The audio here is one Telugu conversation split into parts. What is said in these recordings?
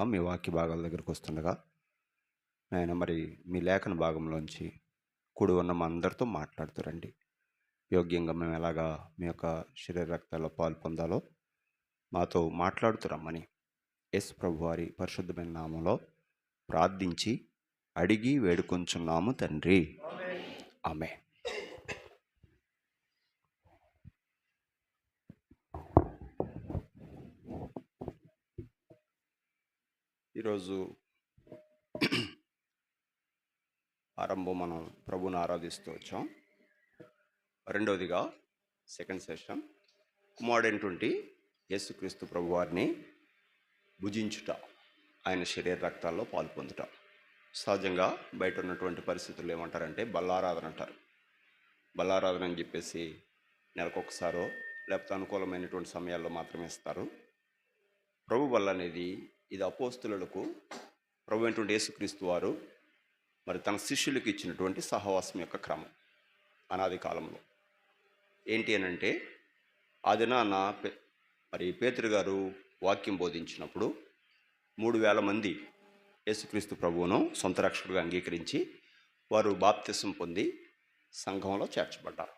వస్తుండగా మీ వాక్య భాగాల దగ్గరకు వస్తుండగా? ఆయన మరి మీ లేఖన భాగంలోంచి కూడి ఉన్న మా అందరితో మాట్లాడుతురండి యోగ్యంగా మేము ఎలాగా మీ యొక్క శరీర రక్తాల్లో పాలు పొందాలో మాతో మాట్లాడుతురమ్మని ఎస్ ప్రభు వారి పరిశుద్ధమైన నామంలో ప్రార్థించి అడిగి వేడుకొంచున్నాము తండ్రి. ఆమె ఈరోజు ఆరంభం మనం ప్రభుని ఆరాధిస్తూ వచ్చాం. రెండవదిగా సెకండ్ సెషన్ కుమారుడైనటువంటి యేసుక్రీస్తు ప్రభు వారిని భుజించుట ఆయన శరీర రక్తాల్లో పాలు పొందుట. సహజంగా బయట ఉన్నటువంటి పరిస్థితులు ఏమంటారంటే బల్లారాధన అంటారు. బల్లారాధన అని చెప్పేసి నెలకొకసారో లేకపోతే అనుకూలమైనటువంటి సమయాల్లో మాత్రమే ఇస్తారు. ప్రభు బల్ల అనేది ఇది అపోస్తులకు ప్రభు అయినటువంటి యేసుక్రీస్తు వారు మరి తన శిష్యులకు ఇచ్చినటువంటి సహవాసం యొక్క క్రమం అనాది కాలంలో. ఏంటి అని అంటే నాన్న పే- మరి పేతురు గారు వాక్యం బోధించినప్పుడు మూడు వేల మంది యేసుక్రీస్తు ప్రభువును సొంత రక్షకుడిగా అంగీకరించి వారు బాప్తిసం పొంది సంఘంలో చేర్చబడ్డారు.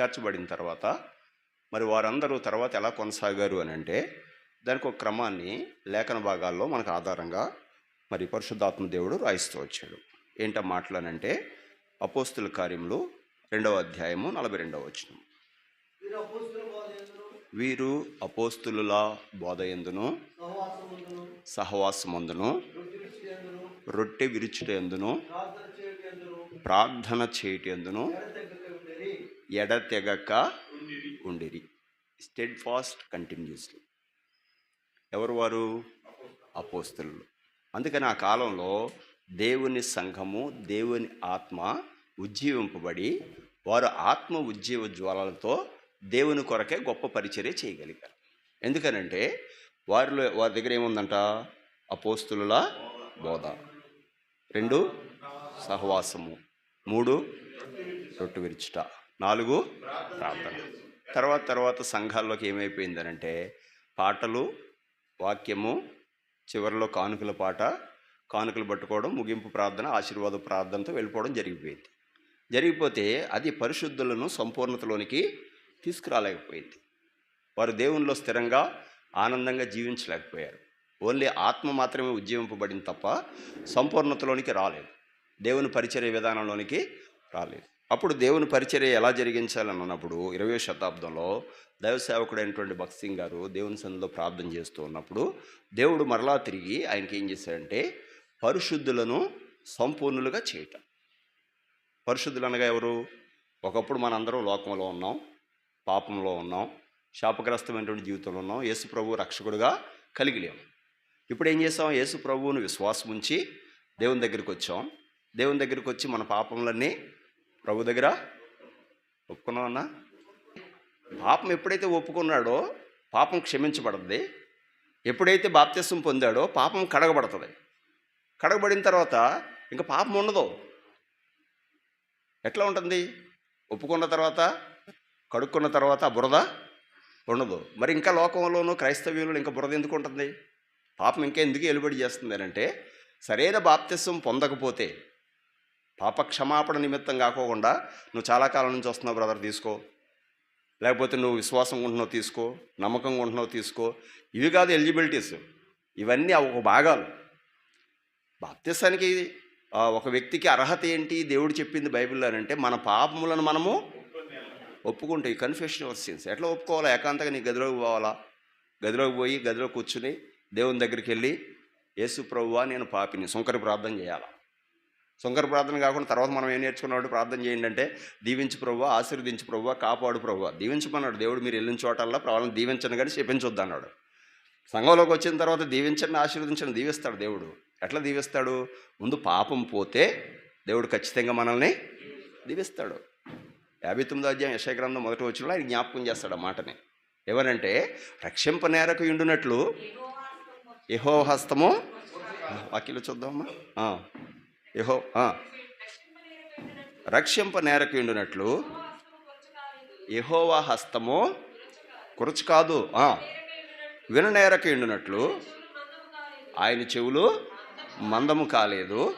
చేర్చబడిన తర్వాత మరి వారందరూ తర్వాత ఎలా కొనసాగారు అని అంటే దానికి ఒక క్రమాన్ని లేఖన భాగాల్లో మనకు ఆధారంగా మరి పరిశుద్ధాత్మ దేవుడు రాయిస్తూ వచ్చాడు. ఏంట మాటలనంటే అపోస్తుల కార్యములు రెండవ అధ్యాయము నలభై రెండవ వచనం. వీరు అపోస్తుల బోధ యందును, ఎందును సహవాసమందును, రొట్టె విరుచుట ఎందును ప్రార్థన చేయుట ఎందును ఉండేది. ఎడతెగక ఉండిరి. స్టెడ్ ఫాస్ట్ కంటిన్యూస్లీ ఎవరు వారు? అపోస్తులు అందుకని ఆ కాలంలో దేవుని సంఘము దేవుని ఆత్మ ఉజ్జీవింపబడి వారు ఆత్మ ఉజ్జీవ జ్వాలలతో దేవుని కొరకే గొప్ప పరిచర్య చేయగలిగారు. ఎందుకనంటే వారిలో వారి దగ్గర ఏముందంట? అపోస్తుల బోధ. రెండు సహవాసము. మూడు రొట్టు విరుచుట. నాలుగు ప్రార్థన. తర్వాత తర్వాత సంఘాల్లోకి ఏమైపోయిందనంటే పాటలు వాక్యము చివరిలో కానుకల పాట కానుకలు పట్టుకోవడం ముగింపు ప్రార్థన ఆశీర్వాద ప్రార్థనతో వెళ్ళిపోవడం జరిగిపోయింది. జరిగిపోతే అది పరిశుద్ధులను సంపూర్ణతలోనికి తీసుకురాలేకపోయింది. వారు దేవునిలో స్థిరంగా ఆనందంగా జీవించలేకపోయారు. ఓన్లీ ఆత్మ మాత్రమే ఉజ్జీవింపబడింది తప్ప సంపూర్ణతలోనికి రాలేదు. దేవుని పరిచర్య విధానంలోనికి రాలేదు. అప్పుడు దేవుని పరిచర్య ఎలా జరిగించాలని అన్నప్పుడు ఇరవై శతాబ్దంలో దైవ సేవకుడైనటువంటి భక్త్ సింగ్ గారు దేవుని సన్నిధిలో ప్రార్థన చేస్తూ ఉన్నప్పుడు దేవుడు మరలా తిరిగి ఆయనకి ఏం చేశాడంటే పరిశుద్ధులను సంపూర్ణులుగా చేయటం. పరిశుద్ధులు అనగా ఎవరు? ఒకప్పుడు మనందరం లోకంలో ఉన్నాం పాపంలో ఉన్నాం శాపగ్రస్తమైనటువంటి జీవితంలో ఉన్నాం యేసు ప్రభు రక్షకుడుగా కలిగి లేము ఇప్పుడు ఏం చేసాం యేసు ప్రభువును విశ్వాసం ఉంచి దేవుని దగ్గరికి వచ్చాం. దేవుని దగ్గరికి వచ్చి మన పాపములన్నీ ప్రభు దగ్గర? ఒప్పుకున్నామన్నా పాపం ఎప్పుడైతే ఒప్పుకున్నాడో పాపం క్షమించబడుతుంది ఎప్పుడైతే బాప్త్యసం పొందాడో పాపం కడగబడుతుంది. కడగబడిన తర్వాత ఇంకా పాపం ఉండదు. ఎట్లా ఉంటుంది? ఒప్పుకున్న తర్వాత కడుక్కున్న తర్వాత బురద ఉండదు. మరి ఇంకా లోకంలోనూ క్రైస్తవ్యంలో ఇంకా బురద ఎందుకు ఉంటుంది? పాపం ఇంకా ఎందుకు ఎలుబడి చేస్తుంది అని అంటే సరైన బాప్త్యసం పొందకపోతే పాప క్షమాపణ నిమిత్తం కాకోకుండా నువ్వు చాలా కాలం నుంచి వస్తున్నావు బ్రదర్ తీసుకో. లేకపోతే నువ్వు విశ్వాసం ఉంటున్నావు తీసుకో నమ్మకంగా ఉంటున్నావు తీసుకో. ఇవి కాదు ఎలిజిబిలిటీస్. ఇవన్నీ ఒక భాగాలు. బాప్తిసానికి ఒక వ్యక్తికి అర్హత ఏంటి? దేవుడు చెప్పింది బైబిల్లో అంటే మన పాపములను మనము ఒప్పుకుంటే. ఈ కన్ఫెషన్ యువర్ సిన్స్ ఎట్లా ఒప్పుకోవాలా? ఏకాంతంగా నీ గదిలోకి పోవాలా? గదిలోకి పోయి గదిలో కూర్చుని దేవుని దగ్గరికి వెళ్ళి యేసు ప్రభువా నేను పాపిని. సుంకరి ప్రార్థన చేయాలా? సుంకర ప్రార్థన కాకుండా తర్వాత మనం ఏం నేర్చుకున్నాడు ప్రార్థన చేయండి అంటే దీవించు ప్రభు ఆశీర్వదించు ప్రభు కాపాడు ప్రభు దీవించమన్నాడు. దేవుడు మీరు వెళ్ళిన చోటల్లా వాళ్ళని దీవించను కానీ చెప్పించొద్దు అన్నాడు. సంఘంలోకి వచ్చిన తర్వాత దీవించండి ఆశీర్వదించండి దీవిస్తాడు దేవుడు. ఎట్లా దీవిస్తాడు? ముందు పాపం పోతే దేవుడు ఖచ్చితంగా మనల్ని దీవిస్తాడు. యాభై తొమ్మిదో అధ్యాయం యశయ గ్రంథం మొదటి వచ్చిన ఆయన జ్ఞాపకం చేస్తాడు ఆ మాటని. ఎవరంటే రక్షింప నేరకు ఇండునట్లు యహో హస్తము వాక్యలు చూద్దామా. యహో రక్షింప నేరకు యహోవా హస్తము కురచు కాదు ఆ. విననేరకు ఎండునట్లు ఆయన చెవులు మందము కాలేదు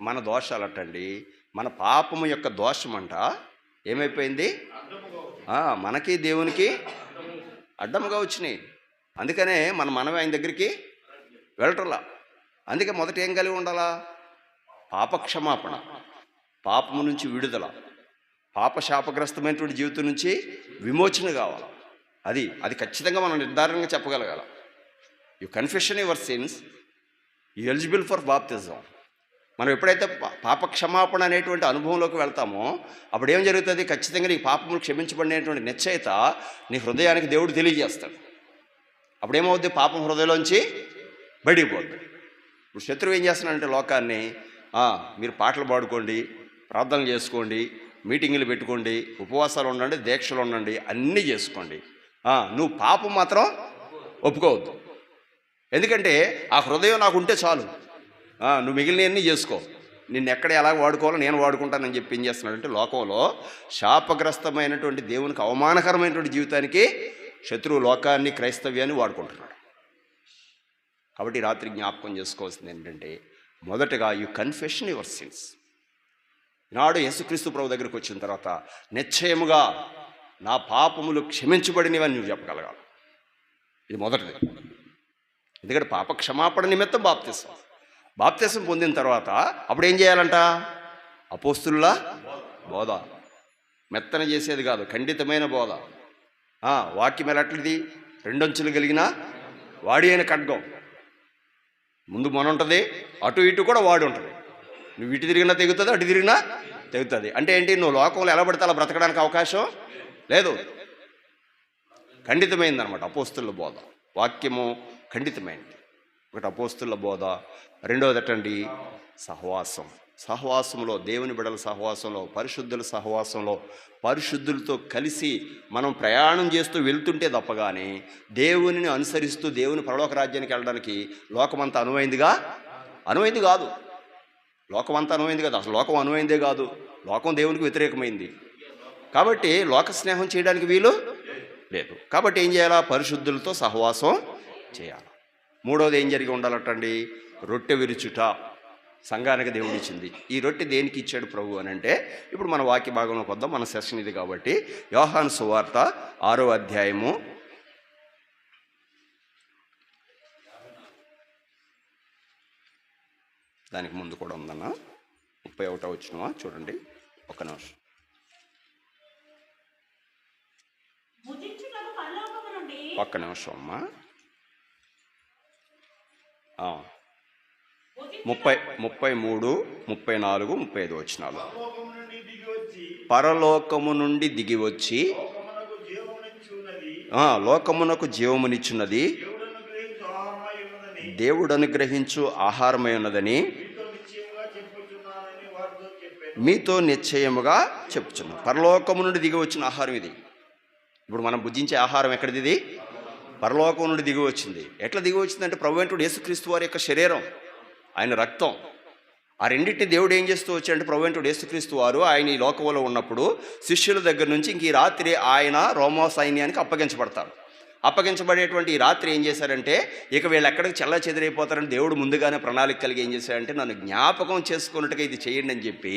మన దోషాలు అట్టండి మన పాపము యొక్క దోషం అంట ఏమైపోయింది మనకి దేవునికి అడ్డముగా వచ్చినాయి. అందుకనే మన మనమే ఆయన దగ్గరికి వెళ్ళటలా. అందుకే మొదట ఏం కలిగి ఉండాలా? పాపక్షమాపణ. పాపము నుంచి విడుదల. పాప శాపగ్రస్తమైనటువంటి జీవితం నుంచి విమోచన కావాలి. అది అది ఖచ్చితంగా మనం నిర్ధారణగా చెప్పగలగాల. You confession your sins you eligible for బాప్తిజం మనం ఎప్పుడైతే పా- పాప క్షమాపణ అనేటువంటి అనుభవంలోకి వెళ్తామో అప్పుడు ఏం జరుగుతుంది? ఖచ్చితంగా నీ పాపములు క్షమించబడినటువంటి నిశ్చయిత నీ హృదయానికి దేవుడు తెలియజేస్తాడు. అప్పుడు ఏమవుద్ది పాపం హృదయంలోంచి బయటికి ఇప్పుడు శత్రువు ఏం చేస్తున్నాడంటే లోకాన్ని మీరు పాటలు పాడుకోండి ప్రార్థనలు చేసుకోండి మీటింగులు పెట్టుకోండి ఉపవాసాలు ఉండండి దీక్షలు ఉండండి అన్నీ చేసుకోండి. నువ్వు పాపం మాత్రం ఒప్పుకోవద్దు. ఎందుకంటే ఆ హృదయం నాకు ఉంటే చాలు. నువ్వు మిగిలినవన్నీ చేసుకో. నిన్ను ఎక్కడ ఎలా వాడుకోవాలో నేను వాడుకుంటానని చెప్పి ఏం చేస్తున్నాడంటే లోకంలో శాపగ్రస్తమైనటువంటి దేవునికి అవమానకరమైనటువంటి జీవితానికి శత్రువు లోకాన్ని క్రైస్తవ్యాన్ని వాడుకుంటున్నాడు. కాబట్టి రాత్రి జ్ఞాపకం చేసుకోవాల్సింది ఏంటంటే మొదటగా యు కన్ఫెషన్ యువర్ సిన్స్ నాడు యేసుక్రీస్తు ప్రభు దగ్గరికి వచ్చిన తర్వాత నిశ్చయముగా నా పాపములు క్షమించబడినవని నువ్వు చెప్పగలగాలి. ఇది మొదటిది. ఎందుకంటే పాప క్షమాపణ నిమిత్తం బాప్తిసం. బాప్తిసం పొందిన తర్వాత అప్పుడు ఏం చేయాలంట? అపోస్తుల్లా బోధ. మెత్తన చేసేది కాదు ఖండితమైన బోధ. వాక్యం ఎలాంటిది? రెండొంచులు కలిగిన వాడి అయిన ఖడ్గం. ముందు మన ఉంటుంది అటు ఇటు కూడా వాడి ఉంటుంది. నువ్వు ఇటు తిరిగినా తెగుతుంది అటు తిరిగినా తెగుతుంది. అంటే ఏంటి నువ్వు లోకంలో ఎలా పడితే అలా బ్రతకడానికి అవకాశం లేదు. ఖండితమైందనమాట అపోస్తుల బోధ. వాక్యము ఖండితమైంది. ఒకటి అపోస్తుల బోధ రెండవది అటండి సహవాసం. సహవాసంలో దేవుని బిడల సహవాసంలో పరిశుద్ధుల సహవాసంలో పరిశుద్ధులతో కలిసి మనం ప్రయాణం చేస్తూ వెళ్తుంటే తప్పగానే దేవునిని అనుసరిస్తూ దేవుని పరలోక రాజ్యానికి వెళ్ళడానికి లోకమంతా అనువైందిగా? అనువైంది కాదు. లోకమంతా అనువైంది కాదు. అసలు లోకం అనువైందే కాదు. లోకం దేవునికి వ్యతిరేకమైంది. కాబట్టి లోక స్నేహం చేయడానికి వీలు లేదు. కాబట్టి ఏం చేయాలా? పరిశుద్ధులతో సహవాసం చేయాలి. మూడవది ఏం జరిగి ఉండాలటండి? రొట్టె విరుచుట. సంఘానికి దేవుడు ఇచ్చింది ఈ రొట్టె దేనికి ఇచ్చాడు ప్రభు అని అంటే ఇప్పుడు మన వాక్య భాగంలోకి వద్దాం మన సెషన్ ఇది కాబట్టి యోహాను సువార్త ఆరో అధ్యాయము. దానికి ముందు కూడా ఉందన్న. ముప్పై ఒకటో వచ్చినవా చూడండి. ఒక్క నిమిషం. ఒక్క నిమిషం అమ్మా. ముప్పై ముప్పై మూడు ముప్పై నాలుగు ముప్పై ఐదు వచ్చినాలు పరలోకము నుండి దిగి వచ్చి లోకమునకు జీవమునిచ్చున్నది దేవుడు అనుగ్రహించు ఆహారమై ఉన్నదని మీతో నిశ్చయముగా మీతో చెప్తున్నాను పరలోకము నుండి దిగి వచ్చిన ఆహారం ఇది. ఇప్పుడు మనం భుజించే ఆహారం ఎక్కడిది ఇది? పరలోకం నుండి దిగి వచ్చింది. ఎట్లా దిగి వచ్చిందంటే ప్రభు వెంటుడు యేసుక్రీస్తు వారి యొక్క శరీరం. ఆయన రక్తం. ఆ రెండింటిని దేవుడు ఏం చేస్తూ వచ్చాడంటే ప్రభు యేసుక్రీస్తు వారు ఆయన ఈ లోకంలో ఉన్నప్పుడు శిష్యుల దగ్గర నుంచి ఇంక ఈ రాత్రి ఆయన రోమా సైన్యానికి అప్పగించబడతారు. అప్పగించబడేటువంటి ఈ రాత్రి ఏం చేశారంటే ఇక వీళ్ళు ఎక్కడికి చల్ల చెదిరైపోతారని దేవుడు ముందుగానే ప్రణాళిక కలిగి ఏం చేశాడంటే నన్ను జ్ఞాపకం చేసుకున్నట్టుగా ఇది చేయండి అని చెప్పి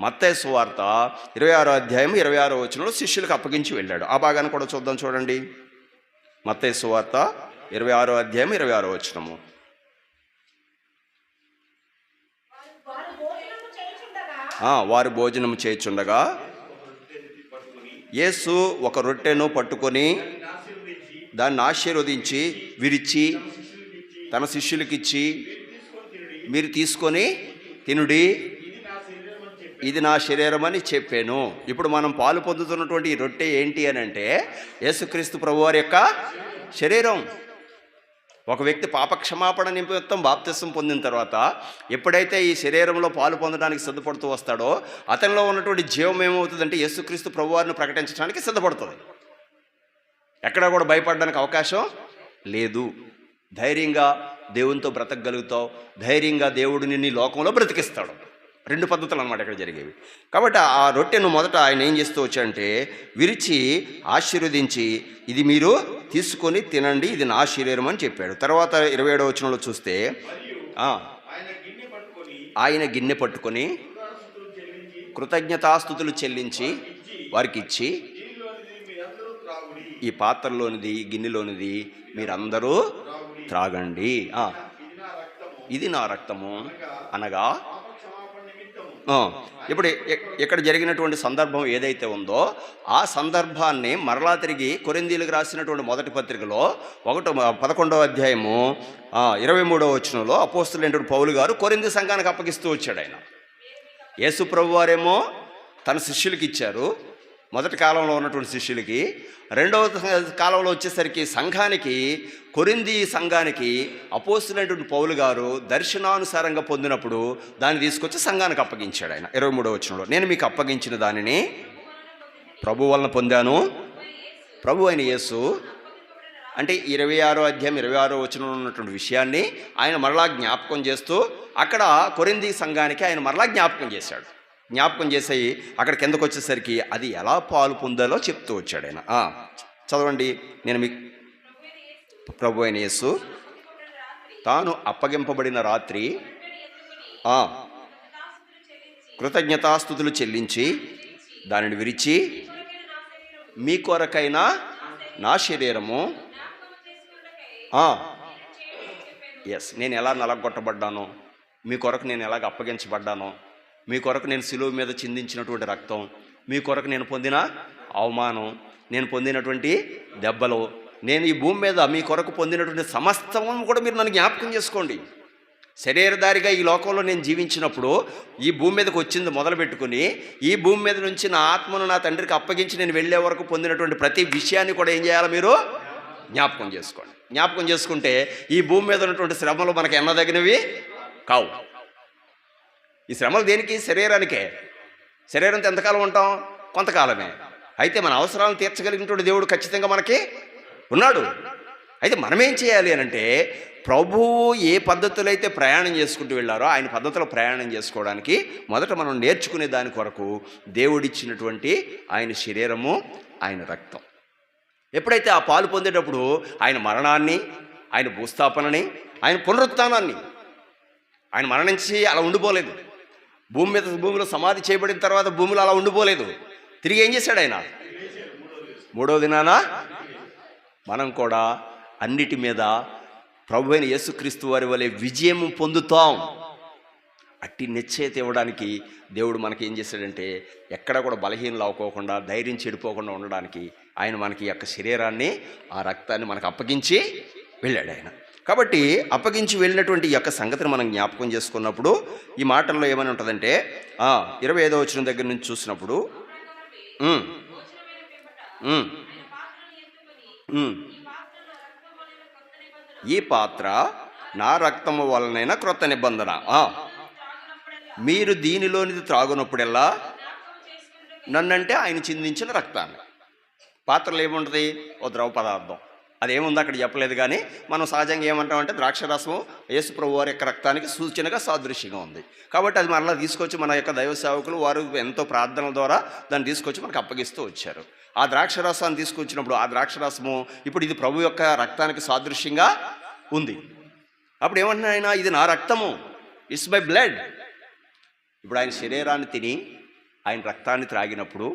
మత్తయ్య సువార్త ఇరవై ఆరో అధ్యాయం ఇరవై ఆరో వచనంలో శిష్యులకు అప్పగించి వెళ్ళాడు. ఆ భాగాన్ని కూడా చూద్దాం చూడండి. మత్తయ్య సువార్త ఇరవై ఆరో అధ్యాయం ఇరవై ఆరో వచనము వారు భోజనము చేయుచుండగా ఆ, వారు భోజనం చేయుచుండగా యేసు ఒక రొట్టెను పట్టుకొని దాన్ని ఆశీర్వదించి విరిచి తన శిష్యులకిచ్చి మీరు తీసుకొని తినుడి. ఇది నా శరీరం అని చెప్పాను. ఇప్పుడు మనం పాలు పొందుతున్నటువంటి ఈ రొట్టె ఏంటి అని అంటే యేసుక్రీస్తు ప్రభువారి యొక్క శరీరం. ఒక వ్యక్తి పాపక్షమాపణ నిమిత్తం బాప్తిసం పొందిన తర్వాత ఎప్పుడైతే ఈ శరీరంలో పాలు పొందడానికి సిద్ధపడుతూ వస్తాడో అతనిలో ఉన్నటువంటి జీవం ఏమవుతుందంటే యేసుక్రీస్తు ప్రభువారిని ప్రకటించడానికి సిద్ధపడుతుంది. ఎక్కడా కూడా భయపడడానికి అవకాశం లేదు. ధైర్యంగా దేవునితో బ్రతకగలుగుతావు. ధైర్యంగా దేవుడు నిన్ను లోకంలో బ్రతికిస్తాడు. రెండు పద్ధతులు అనమాట ఇక్కడ జరిగేవి. కాబట్టి ఆ రొట్టెను మొదట ఆయన ఏం చేస్తూ వచ్చాడంటే విరిచి ఆశీర్వదించి ఇది మీరు తీసుకొని తినండి ఇది నా శరీరం అని చెప్పాడు. తర్వాత ఇరవై ఏడవ వచనంలో చూస్తే ఆయన గిన్నె పట్టుకొని కృతజ్ఞతాస్థుతులు చెల్లించి వారికి ఇచ్చి ఈ పాత్రలోనిది గిన్నెలోనిది మీరందరూ త్రాగండి. ఇది నా రక్తము అనగా ఇప్పుడు ఇక్కడ జరిగినటువంటి సందర్భం ఏదైతే ఉందో ఆ సందర్భాన్ని మరలా తిరిగి కొరిందీలకు రాసినటువంటి మొదటి పత్రికలో ఒకటో పదకొండవ అధ్యాయము ఇరవై మూడవ వచనంలో అపోస్తులైనటువంటి పౌలు గారు కొరింది సంఘానికి అప్పగిస్తూ వచ్చాడు ఆయన. యేసు ప్రభు వారేమో తన శిష్యులకి ఇచ్చారు. మొదటి కాలంలో ఉన్నటువంటి శిష్యులకి రెండవ కాలంలో వచ్చేసరికి సంఘానికి కొరింది సంఘానికి అపోస్తులైనటువంటి పౌలు గారు దర్శనానుసారంగా పొందినప్పుడు దాన్ని తీసుకొచ్చి సంఘానికి అప్పగించాడు ఆయన. ఇరవై మూడవ వచనంలో నేను మీకు అప్పగించిన దానిని ప్రభు వలన పొందాను. ప్రభు అయిన యేసు అంటే ఇరవై ఆరో అధ్యాయం ఇరవై ఆరో వచనంలో ఉన్నటువంటి విషయాన్ని ఆయన మరలా జ్ఞాపకం చేస్తూ అక్కడ కొరింది సంఘానికి ఆయన మరలా జ్ఞాపకం చేశాడు. జ్ఞాపకం చేసేయి. అక్కడ కిందకు వచ్చేసరికి అది ఎలా పాలు పొందాలో చెప్తూ వచ్చాడు ఆయన. చదవండి. నేను మీకు ప్రభు అయిన యేసు. తాను అప్పగింపబడిన రాత్రి కృతజ్ఞతాస్థుతులు చెల్లించి దానిని విరిచి మీ కొరకైనా నా శరీరము ఎస్ నేను ఎలా నలగొట్టబడ్డాను మీ కొరకు నేను ఎలాగ అప్పగించబడ్డాను మీ కొరకు నేను సిలువ మీద చిందించినటువంటి రక్తం మీ కొరకు నేను పొందిన అవమానం నేను పొందినటువంటి దెబ్బలు నేను ఈ భూమి మీద మీ కొరకు పొందినటువంటి సమస్తం కూడా మీరు నన్ను జ్ఞాపకం చేసుకోండి. శరీరధారిగా ఈ లోకంలో నేను జీవించినప్పుడు ఈ భూమి మీదకి వచ్చింది మొదలు పెట్టుకుని ఈ భూమి మీద నుంచి నా ఆత్మను నా తండ్రికి అప్పగించి నేను వెళ్ళే వరకు పొందినటువంటి ప్రతి విషయాన్ని కూడా ఏం చేయాలి మీరు జ్ఞాపకం చేసుకోండి. జ్ఞాపకం చేసుకుంటే ఈ భూమి మీద ఉన్నటువంటి శ్రమలు మనకు ఎన్నదగినవి? కావు. ఈ శ్రమలు దేనికి? శరీరానికే. శరీరంతో ఎంతకాలం ఉంటాం? కొంతకాలమే. అయితే మన అవసరాలను తీర్చగలిగినటువంటి దేవుడు ఖచ్చితంగా మనకి ఉన్నాడు. అయితే మనం ఏం చేయాలి అని అంటే ప్రభువు ఏ పద్ధతులు అయితే ప్రయాణం చేసుకుంటూ వెళ్ళారో ఆయన పద్ధతిలో ప్రయాణం చేసుకోవడానికి మొదట మనం నేర్చుకునే దాని కొరకు దేవుడిచ్చినటువంటి ఆయన శరీరము ఆయన రక్తం. ఎప్పుడైతే ఆ పాలు పొందేటప్పుడు ఆయన మరణాన్ని ఆయన భూస్థాపనని ఆయన పునరుత్థానాన్ని ఆయన మరణించి అలా ఉండిపోలేదు. భూమి మీద భూమిలో సమాధి చేయబడిన తర్వాత భూమిలో అలా ఉండిపోలేదు. తిరిగి ఏం చేశాడు ఆయన? మూడో దినాన మనం కూడా అన్నిటి మీద ప్రభు అయిన యేసుక్రీస్తు వారి వలె విజయం పొందుతాం. అట్టి నిశ్చయిత ఇవ్వడానికి దేవుడు మనకి ఏం చేశాడంటే ఎక్కడ కూడా బలహీనలు అవ్వకోకుండా ధైర్యం చెడిపోకుండా ఉండడానికి ఆయన మనకి యొక్క శరీరాన్ని ఆ రక్తాన్ని మనకు అప్పగించి వెళ్ళాడు ఆయన. కాబట్టి అప్పగించి వెళ్ళినటువంటి ఈ యొక్క సంగతిని మనం జ్ఞాపకం చేసుకున్నప్పుడు ఈ మాటల్లో ఏమని ఉంటుందంటే ఇరవై ఐదో వచ్చిన దగ్గర నుంచి చూసినప్పుడు ఈ పాత్ర నా రక్తము వలనైనా క్రొత్త నిబంధన. మీరు దీనిలోనిది త్రాగునప్పుడెల్లా నన్నంటే ఆయన చిందించిన రక్తాన్ని. పాత్రలు ఏముంటుంది? ఓ ద్రవ పదార్థం అదేముంది అక్కడ చెప్పలేదు కానీ మనం సహజంగా ఏమంటామంటే ద్రాక్షరసము యేసు ప్రభు వారి యొక్క రక్తానికి సూచనగా సాదృశ్యంగా ఉంది. కాబట్టి అది మరలా తీసుకొచ్చి మన యొక్క దైవ సేవకులు వారు ఎంతో ప్రార్థనల ద్వారా దాన్ని తీసుకొచ్చి మనకు అప్పగిస్తూ వచ్చారు. ఆ ద్రాక్షరసాన్ని తీసుకొచ్చినప్పుడు ఆ ద్రాక్షరసము ఇప్పుడు ఇది ప్రభు యొక్క రక్తానికి సాదృశ్యంగా ఉంది. అప్పుడు ఏమంటున్నా ఆయన? ఇది నా రక్తము. ఇట్స్ మై బ్లడ్ ఇప్పుడు ఆయన శరీరాన్ని తిని ఆయన రక్తాన్ని త్రాగినప్పుడు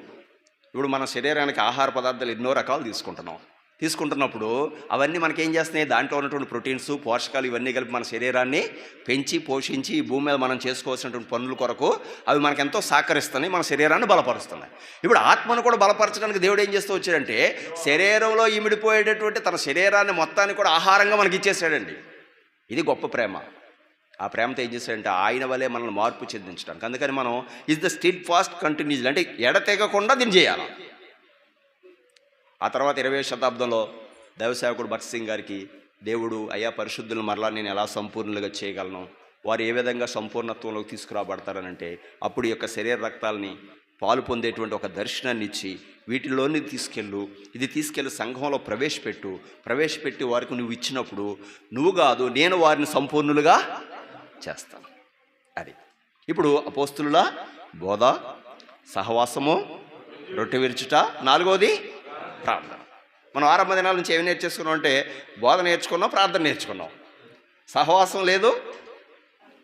ఇప్పుడు మన శరీరానికి ఆహార పదార్థాలు ఎన్నో రకాలు తీసుకుంటున్నాం. తీసుకుంటున్నప్పుడు అవన్నీ మనకేం చేస్తున్నాయి? దాంట్లో ఉన్నటువంటి ప్రోటీన్స్ పోషకాలు ఇవన్నీ కలిపి మన శరీరాన్ని పెంచి పోషించి ఈ భూమి మీద మనం చేసుకోవాల్సినటువంటి పనుల కొరకు అవి మనకెంతో సహకరిస్తున్నాయి మన శరీరాన్ని బలపరుస్తున్నాయి. ఇప్పుడు ఆత్మను కూడా బలపరచడానికి దేవుడు ఏం చేస్తూ వచ్చాడంటే శరీరంలో ఇమిడిపోయేటటువంటి తన శరీరాన్ని మొత్తాన్ని కూడా ఆహారంగా మనకి ఇచ్చేసాడండి. ఇది గొప్ప ప్రేమ. ఆ ప్రేమతో ఏం చేశాడంటే ఆయన వల్లే మనల్ని మార్పు చెందించడానికి. అందుకని మనం is the still fast continuous అంటే ఎడతెగకుండా దీన్ని చేయాలి. ఆ తర్వాత ఇరవై శతాబ్దంలో దైవసేవకుడు భట్ సింగ్ గారికి దేవుడు అయ్యా పరిశుద్ధులు మరలా నేను ఎలా సంపూర్ణులుగా చేయగలను? వారు ఏ విధంగా సంపూర్ణత్వంలోకి తీసుకురాబడతారనంటే అప్పుడు యొక్క శరీర రక్తాలని పాలు పొందేటువంటి ఒక దర్శనాన్ని ఇచ్చి వీటిలోని తీసుకెళ్ళు ఇది తీసుకెళ్ళి సంఘంలో ప్రవేశపెట్టు. ప్రవేశపెట్టి వారికి నువ్వు ఇచ్చినప్పుడు నువ్వు కాదు నేను వారిని సంపూర్ణులుగా చేస్తాను. అది. ఇప్పుడు అపోస్తుల బోధ సహవాసము రొట్టె విరుచుట. నాలుగోది ప్రార్థన. మనం ఆరంభ దినాల నుంచి ఏమి నేర్చేసుకున్నాం అంటే బోధ నేర్చుకున్నాం ప్రార్థన నేర్చుకున్నాం. సహవాసం లేదు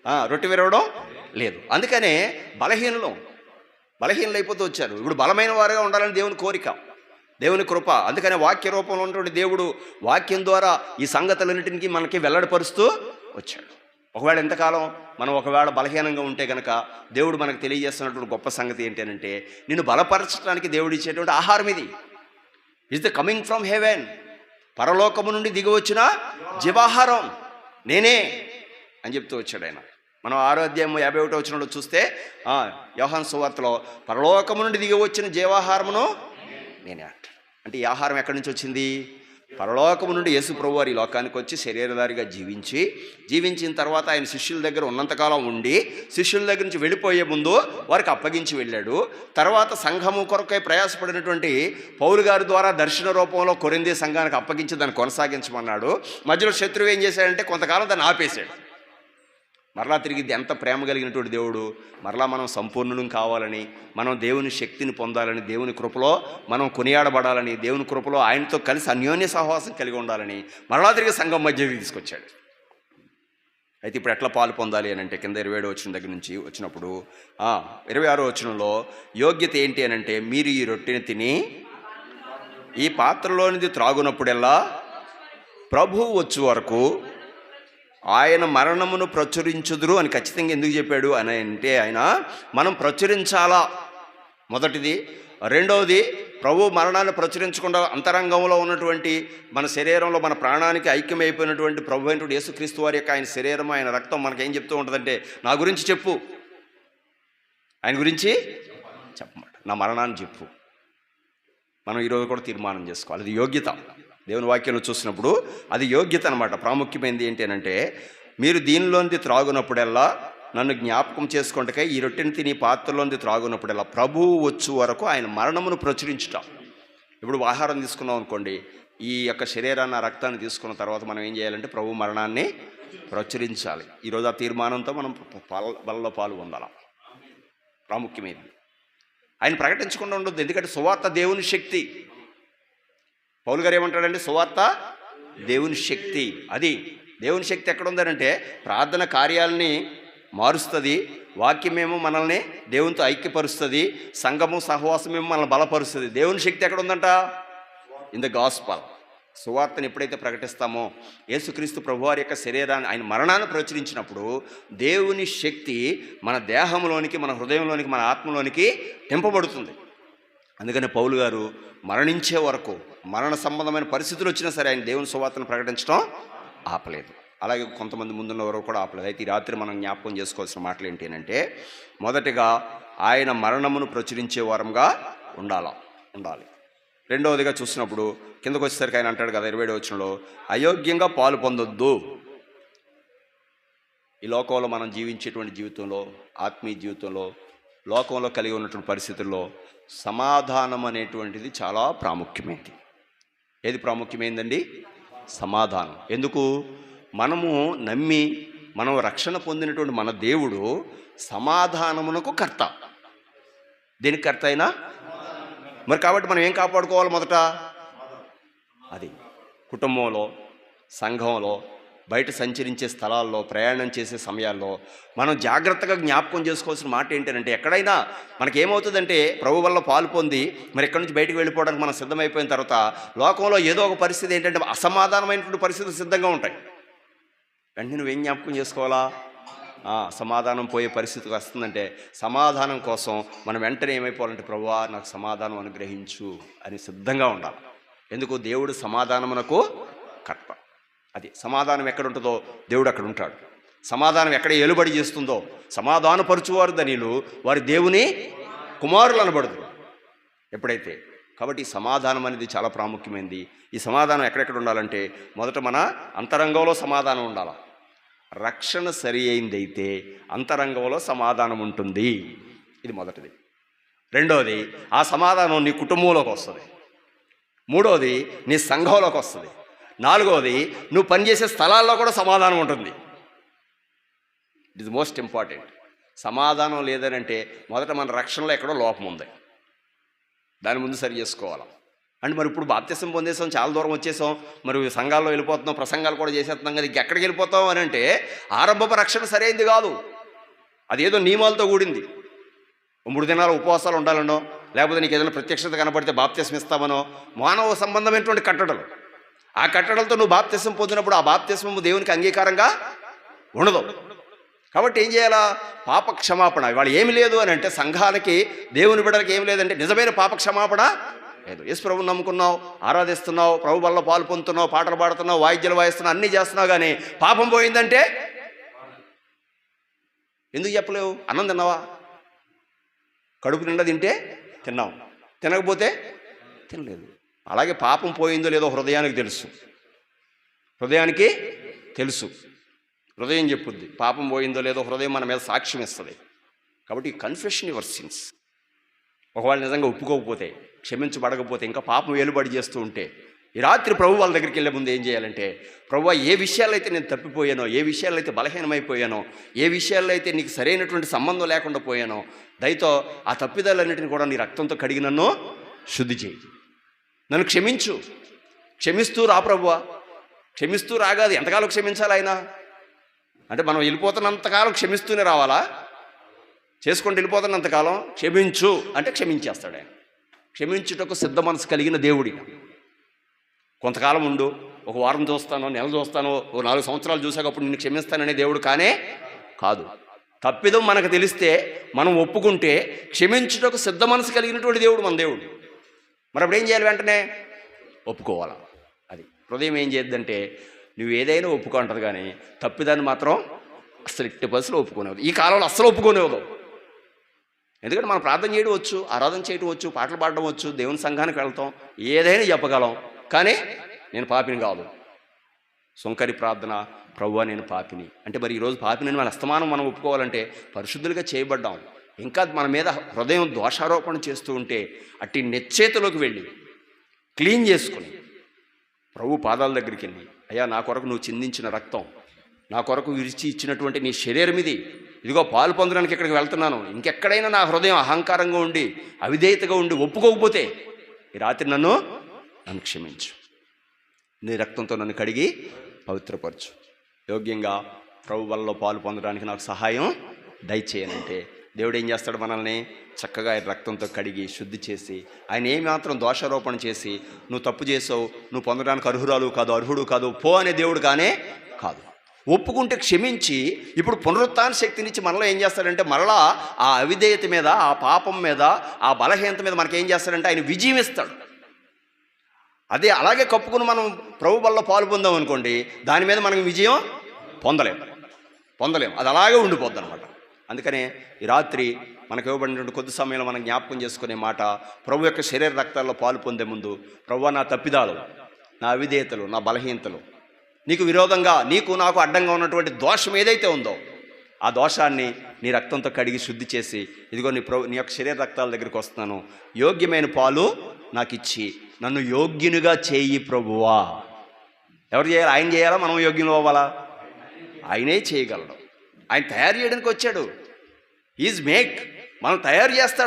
రొట్టె విరవడం లేదు. అందుకనే బలహీనలు బలహీనలు అయిపోతూ వచ్చారు. ఇప్పుడు బలమైన వారుగా ఉండాలని దేవుని కోరిక దేవుని కృప. అందుకనే వాక్య రూపంలో ఉన్నటువంటి దేవుడు వాక్యం ద్వారా ఈ సంగతులన్నింటినీ మనకి వెల్లడిపరుస్తూ వచ్చాడు. ఒకవేళ ఎంతకాలం మనం ఒకవేళ బలహీనంగా ఉంటే కనుక దేవుడు మనకు తెలియజేస్తున్నటువంటి గొప్ప సంగతి ఏంటంటే నిన్ను బలపరచడానికి దేవుడు ఇచ్చేటువంటి ఆహారం ఇది. Is the coming from heaven పరలోకము నుండి దిగి వచ్చిన జీవాహారం. నేనే అని చెప్తూ వచ్చాడు ఆయన. మనం ఆరో అధ్యాయం యాభై ఒకటో వచ్చినప్పుడు చూస్తే యోహాన్ సువార్తలో పరలోకము నుండి దిగి వచ్చిన జీవాహారమును నేనే అంటాడు. అంటే ఈ ఆహారం ఎక్కడి నుంచి వచ్చింది? పరలోకము నుండి యేసు ప్రభు వారి లోకానికి వచ్చి శరీరధారిగా జీవించి జీవించిన తర్వాత ఆయన శిష్యుల దగ్గర ఉన్నంతకాలం ఉండి శిష్యుల దగ్గర నుంచి వెళ్ళిపోయే ముందు వారికి అప్పగించి వెళ్ళాడు. తర్వాత సంఘము కొరకై ప్రయాసపడినటువంటి పౌరు గారి ద్వారా దర్శన రూపంలో కొరింది సంఘానికి అప్పగించి దాన్ని కొనసాగించమన్నాడు. మధ్యలో శత్రువు ఏం చేశాడంటే కొంతకాలం దాన్ని ఆపేశాడు. మరలా తిరిగి ఇది ఎంత ప్రేమ కలిగినటువంటి దేవుడు. మరలా మనం సంపూర్ణులం కావాలని మనం దేవుని శక్తిని పొందాలని దేవుని కృపలో మనం కొనియాడబడాలని దేవుని కృపలో ఆయనతో కలిసి అన్యోన్య సహవాసం కలిగి ఉండాలని మరలా తిరిగి సంఘం మధ్యకి తీసుకొచ్చాడు. అయితే ఇప్పుడు ఎట్లా పాలు పొందాలి అని అంటే కింద ఇరవై ఏడు వచ్చిన దగ్గర నుంచి వచ్చినప్పుడు ఇరవై ఆరో వచనంలో యోగ్యత ఏంటి అని అంటే మీరు ఈ రొట్టెని తిని ఈ పాత్రలోనిది త్రాగునప్పుడెల్లా ప్రభువు వచ్చు వరకు ఆయన మరణమును ప్రచురించుదురు అని ఖచ్చితంగా ఎందుకు చెప్పాడు అని అంటే ఆయన మనం ప్రచురించాలా? మొదటిది. రెండవది ప్రభు మరణాన్ని ప్రచురించకుండా అంతరంగంలో ఉన్నటువంటి మన శరీరంలో మన ప్రాణానికి ఐక్యమైపోయినటువంటి ప్రభు అయినటువంటి యేసుక్రీస్తు వారి యొక్క ఆయన శరీరం ఆయన రక్తం మనకేం చెప్తూ ఉంటుందంటే నా గురించి చెప్పు. ఆయన గురించి చెప్పమాట నా మరణాన్ని చెప్పు. మనం ఈరోజు కూడా తీర్మానం చేసుకోవాలి. అది యోగ్యత. దేవుని వాక్యంలో చూసినప్పుడు అది యోగ్యత అనమాట ప్రాముఖ్యమైనది ఏంటి అంటే మీరు దీనిలోంది త్రాగునప్పుడల్లా నన్ను జ్ఞాపకం చేసుకుంటకై ఈ రొట్టెని తిని పాత్రలోంది త్రాగునప్పుడల్లా ప్రభువు వచ్చు వరకు ఆయన మరణమును ప్రచురించుట. ఇప్పుడు ఆహారం తీసుకున్నాం అనుకోండి ఈ యొక్క శరీరాన్ని రక్తాన్ని తీసుకున్న తర్వాత మనం ఏం చేయాలంటే ప్రభు మరణాన్ని ప్రచురించాలి. ఈరోజు ఆ తీర్మానంతో మనం పాల బలలో పాలు పొందాలి? ప్రాముఖ్యమైనది ఆయన ప్రకటించకుండా ఉండొద్దు ఎందుకంటే సువార్త దేవుని శక్తి. పౌలు గారు ఏమంటాడండి? సువార్త దేవుని శక్తి. అది దేవుని శక్తి ఎక్కడ ఉందనంటే ప్రార్థన కార్యాలని మారుస్తుంది వాక్యమేమో మనల్ని దేవునితో ఐక్యపరుస్తుంది సంఘము సహవాసమేమో మనల్ని బలపరుస్తుంది. దేవుని శక్తి ఎక్కడ ఉందంట ఇన్ ద గాస్పల్. సువార్తను ఎప్పుడైతే ప్రకటిస్తామో యేసుక్రీస్తు ప్రభువారి యొక్క శరీరాన్ని ఆయన మరణాన్ని ప్రచురించినప్పుడు దేవుని శక్తి మన దేహంలోనికి మన హృదయంలోనికి మన ఆత్మలోనికి నింపబడుతుంది అందుకని పౌలు గారు మరణించే వరకు మరణ సంబంధమైన పరిస్థితులు వచ్చినా సరే ఆయన దేవుని సువార్తను ప్రకటించడం ఆపలేదు. అలాగే కొంతమంది ముందున్న వరకు కూడా ఆపలేదు. అయితే ఈ రాత్రి మనం జ్ఞాపకం చేసుకోవాల్సిన మాటలు ఏంటి అంటే మొదటిగా ఆయన మరణమును ప్రచురించే వారంగా ఉండాల ఉండాలి. రెండవదిగా చూసినప్పుడు కిందకు వచ్చేసరికి ఆయన అంటాడు కదా ఇరవై వచ్చినలో అయోగ్యంగా పాలు పొందొద్దు. ఈ లోకంలో మనం జీవించేటువంటి జీవితంలో ఆత్మీయ జీవితంలో లోకంలో కలిగి ఉన్నటువంటి పరిస్థితుల్లో సమాధానం అనేటువంటిది చాలా ప్రాముఖ్యమైనది ఏది ప్రాముఖ్యమైందండి? సమాధానం. ఎందుకు? మనము నమ్మి మనం రక్షణ పొందినటువంటి మన దేవుడు సమాధానమునకు కర్త. దేనికి కర్త అయినా? మరి కాబట్టి మనం ఏం కాపాడుకోవాలి మొదట? అది కుటుంబంలో సంఘంలో బయట సంచరించే స్థలాల్లో ప్రయాణం చేసే సమయాల్లో మనం జాగ్రత్తగా జ్ఞాపకం చేసుకోవాల్సిన మాట ఏంటంటే ఎక్కడైనా మనకి ఏమవుతుందంటే ప్రభు వల్ల పాలు పొంది మరి ఎక్కడి నుంచి బయటకు వెళ్ళిపోవడానికి మనం సిద్ధమైపోయిన తర్వాత లోకంలో ఏదో ఒక పరిస్థితి ఏంటంటే అసమాధానమైనటువంటి పరిస్థితులు సిద్ధంగా ఉంటాయి. వెంటనే నువ్వేం జ్ఞాపకం చేసుకోవాలా? సమాధానం పోయే పరిస్థితికి వస్తుందంటే సమాధానం కోసం మనం వెంటనే ఏమైపోవాలంటే ప్రభువా నాకు సమాధానం అనుగ్రహించు అని సిద్ధంగా ఉండాలి. ఎందుకు? దేవుడు సమాధానమునకు కర్త అది సమాధానం ఎక్కడ ఉంటుందో దేవుడు అక్కడ ఉంటాడు. సమాధానం ఎక్కడ ఏలుబడి చేస్తుందో సమాధానపరుచువారు ధనిలు వారి దేవుని కుమారులు అనబడదు. ఎప్పుడైతే? కాబట్టి ఈ సమాధానం అనేది చాలా ప్రాముఖ్యమైనది ఈ సమాధానం ఎక్కడెక్కడ ఉండాలంటే మొదట మన అంతరంగంలో సమాధానం ఉండాలి. రక్షణ సరి అయిందైతే అంతరంగంలో సమాధానం ఉంటుంది. ఇది మొదటిది. రెండవది ఆ సమాధానం నీ కుటుంబంలోకి వస్తుంది. మూడవది నీ సంఘంలోకి వస్తుంది. నాలుగవది నువ్వు పనిచేసే స్థలాల్లో కూడా సమాధానం ఉంటుంది. ఇట్ ఇస్ మోస్ట్ ఇంపార్టెంట్ సమాధానం లేదనంటే మొదట మన రక్షణలో ఎక్కడో లోపం ఉంది. దాని ముందు సరి చేసుకోవాలి. అంటే మరి ఇప్పుడు బాప్త్యసం పొందేసాం చాలా దూరం వచ్చేసాం మరి సంఘాల్లో వెళ్ళిపోతున్నాం ప్రసంగాలు కూడా చేసేస్తున్నాం కదా ఎక్కడికి వెళ్ళిపోతాం అని అంటే ఆరంభపు రక్షణ సరైంది కాదు. అదేదో నియమాలతో కూడింది. మూడు దినాలు ఉపవాసాలు ఉండాలనో లేకపోతే నీకు ఏదైనా ప్రత్యక్షత కనపడితే బాప్త్యసం ఇస్తామనో మానవ సంబంధమైనటువంటి కట్టడలు. ఆ కట్టడలతో నువ్వు బాప్తిసం పొందినప్పుడు ఆ బాప్తిసం దేవునికి అంగీకారంగా ఉండదు. కాబట్టి ఏం చేయాలా? పాప క్షమాపణ ఇవాళ ఏమి లేదు అని అంటే సంఘానికి దేవుని బిడ్డలకి ఏమి లేదంటే నిజమైన పాప క్షమాపణ లేదు. యేసు ప్రభుని నమ్ముకున్నావు ఆరాధిస్తున్నావు ప్రభు వల్ల పాలు పొందుతున్నావు పాటలు పాడుతున్నావు వాయిద్యాలు వాయిస్తున్నావు అన్నీ చేస్తున్నావు కానీ పాపం పోయిందంటే ఎందుకు చెప్పలేవు? అన్నం తిన్నావా? కడుపు నిండా తింటే తిన్నాం తినకపోతే తినలేదు. అలాగే పాపం పోయిందో లేదో హృదయానికి తెలుసు. హృదయానికి తెలుసు. హృదయం చెప్పుద్ది. పాపం పోయిందో లేదో హృదయం మన మీద సాక్ష్యం ఇస్తుంది. కాబట్టి కన్ఫెషన్ యువర్ సిన్స్ ఒకవేళ నిజంగా ఒప్పుకోకపోతే క్షమించబడకపోతే ఇంకా పాపం వేలుబడి చేస్తూ ఉంటే ఈ రాత్రి ప్రభు వాళ్ళ దగ్గరికి వెళ్ళే ముందు ఏం చేయాలంటే ప్రభు ఏ విషయాల్లో అయితే నేను తప్పిపోయానో ఏ విషయాల్లో అయితే బలహీనమైపోయానో ఏ విషయాల్లో అయితే నీకు సరైనటువంటి సంబంధం లేకుండా పోయానో దయతో ఆ తప్పిదాలన్నిటిని కూడా నీ రక్తంతో కడిగి నన్ను శుద్ధి చేయి. నన్ను క్షమించు. క్షమిస్తూ రా ప్రభువా. క్షమిస్తూ రాగాది ఎంతకాలం క్షమించాలి ఆయన? అంటే మనం వెళ్ళిపోతున్నంతకాలం క్షమిస్తూనే రావాలా? చేసుకుంటూ వెళ్ళిపోతున్నంతకాలం క్షమించు అంటే క్షమించేస్తాడు ఆయన. క్షమించుటకు సిద్ధ మనసు కలిగిన దేవుడి కొంతకాలం ఉండు ఒక వారం చూస్తాను నెల చూస్తాను ఒక నాలుగు సంవత్సరాలు చూసాక అప్పుడు నిన్ను క్షమిస్తాననే దేవుడు కానే కాదు. తప్పిదం మనకు తెలిస్తే మనం ఒప్పుకుంటే క్షమించుటకు సిద్ధ మనసు కలిగినటువంటి దేవుడు మన దేవుడు. మరి అప్పుడు ఏం చేయాలి వెంటనే? ఒప్పుకోవాలి. అది హృదయం ఏం చేయొద్దంటే నువ్వు ఏదైనా ఒప్పుకో కానీ తప్పిదాన్ని మాత్రం అసలు ఎట్టి పరిస్థితులు ఒప్పుకునేవద్దు ఈ కాలంలో అస్సలు ఒప్పుకునేవద్దు ఎందుకంటే మనం ప్రార్థన చేయడం వచ్చు ఆరాధన చేయడం వచ్చు పాటలు పాడడం వచ్చు దేవుని సంఘానికి వెళ్తాం ఏదైనా చెప్పగలం. కానీ నేను పాపిని కాదు. సుంకరి ప్రార్థన ప్రభువా నేను పాపిని. అంటే మరి ఈరోజు పాపిని మన అస్తమానం మనం ఒప్పుకోవాలంటే పరిశుద్ధులుగా చేయబడ్డాం. ఇంకా మన మీద హృదయం దోషారోపణ చేస్తూ ఉంటే అట్టి నెచ్చేతలోకి వెళ్ళి క్లీన్ చేసుకుని ప్రభు పాదాల దగ్గరికి వెళ్ళి అయ్యా నా కొరకు నువ్వు చిందించిన రక్తం నా కొరకు విరిచి ఇచ్చినటువంటి నీ శరీరం ఇది. ఇదిగో పాలు పొందడానికి ఇక్కడికి వెళ్తున్నాను. ఇంకెక్కడైనా నా హృదయం అహంకారంగా ఉండి అవిధేయతగా ఉండి ఒప్పుకోకపోతే ఈ రాత్రి నన్ను నన్ను క్షమించు. నీ రక్తంతో నన్ను కడిగి పవిత్రపరచు. యోగ్యంగా ప్రభు వల్ల పాలు పొందడానికి నాకు సహాయం దయచేయనంటే దేవుడు ఏం చేస్తాడు మనల్ని చక్కగా ఆయన రక్తంతో కడిగి శుద్ధి చేసి ఆయన ఏమాత్రం దోషారోపణ చేసి నువ్వు తప్పు చేసావు నువ్వు పొందడానికి అర్హురాలు కాదు అర్హుడు కాదు పో అనే దేవుడు కానే కాదు. ఒప్పుకుంటే క్షమించి ఇప్పుడు పునరుత్న శక్తినిచ్చి మనలో ఏం చేస్తాడంటే మరలా ఆ అవిధేయత మీద ఆ పాపం మీద ఆ బలహీనత మీద మనకి ఏం చేస్తాడంటే ఆయన విజయం ఇస్తాడు అదే అలాగే కప్పుకుని మనం ప్రభు వల్ల పాలు పొందాం అనుకోండి దాని మీద మనం విజయం పొందలేము పొందలేం. అది అలాగే ఉండిపోద్ది అనమాట అందుకనే ఈ రాత్రి మనకు ఇవ్వబడినటువంటి కొద్ది సమయంలో మనం జ్ఞాపకం చేసుకునే మాట ప్రభు యొక్క శరీర రక్తాల్లో పాలు పొందే ముందు ప్రభు నా తప్పిదాలు నా అవిధేయతలు నా బలహీనతలు నీకు విరోధంగా నీకు నాకు అడ్డంగా ఉన్నటువంటి దోషం ఏదైతే ఉందో ఆ దోషాన్ని నీ రక్తంతో కడిగి శుద్ధి చేసి ఇదిగో నీ ప్రభు నీ యొక్క శరీర రక్తాల దగ్గరికి వస్తున్నాను. యోగ్యమైన పాలు నాకు ఇచ్చి నన్ను యోగ్యునిగా చేయి ప్రభువా. ఎవరు చేయాలి? ఆయన చేయాలా? మనం యోగ్యులు అవ్వాలా? ఆయనే చేయగలడు. ఆయన తయారు చేయడానికి వచ్చాడు. ఈజ్ మేక్ మనం తయారు చేస్తాడు.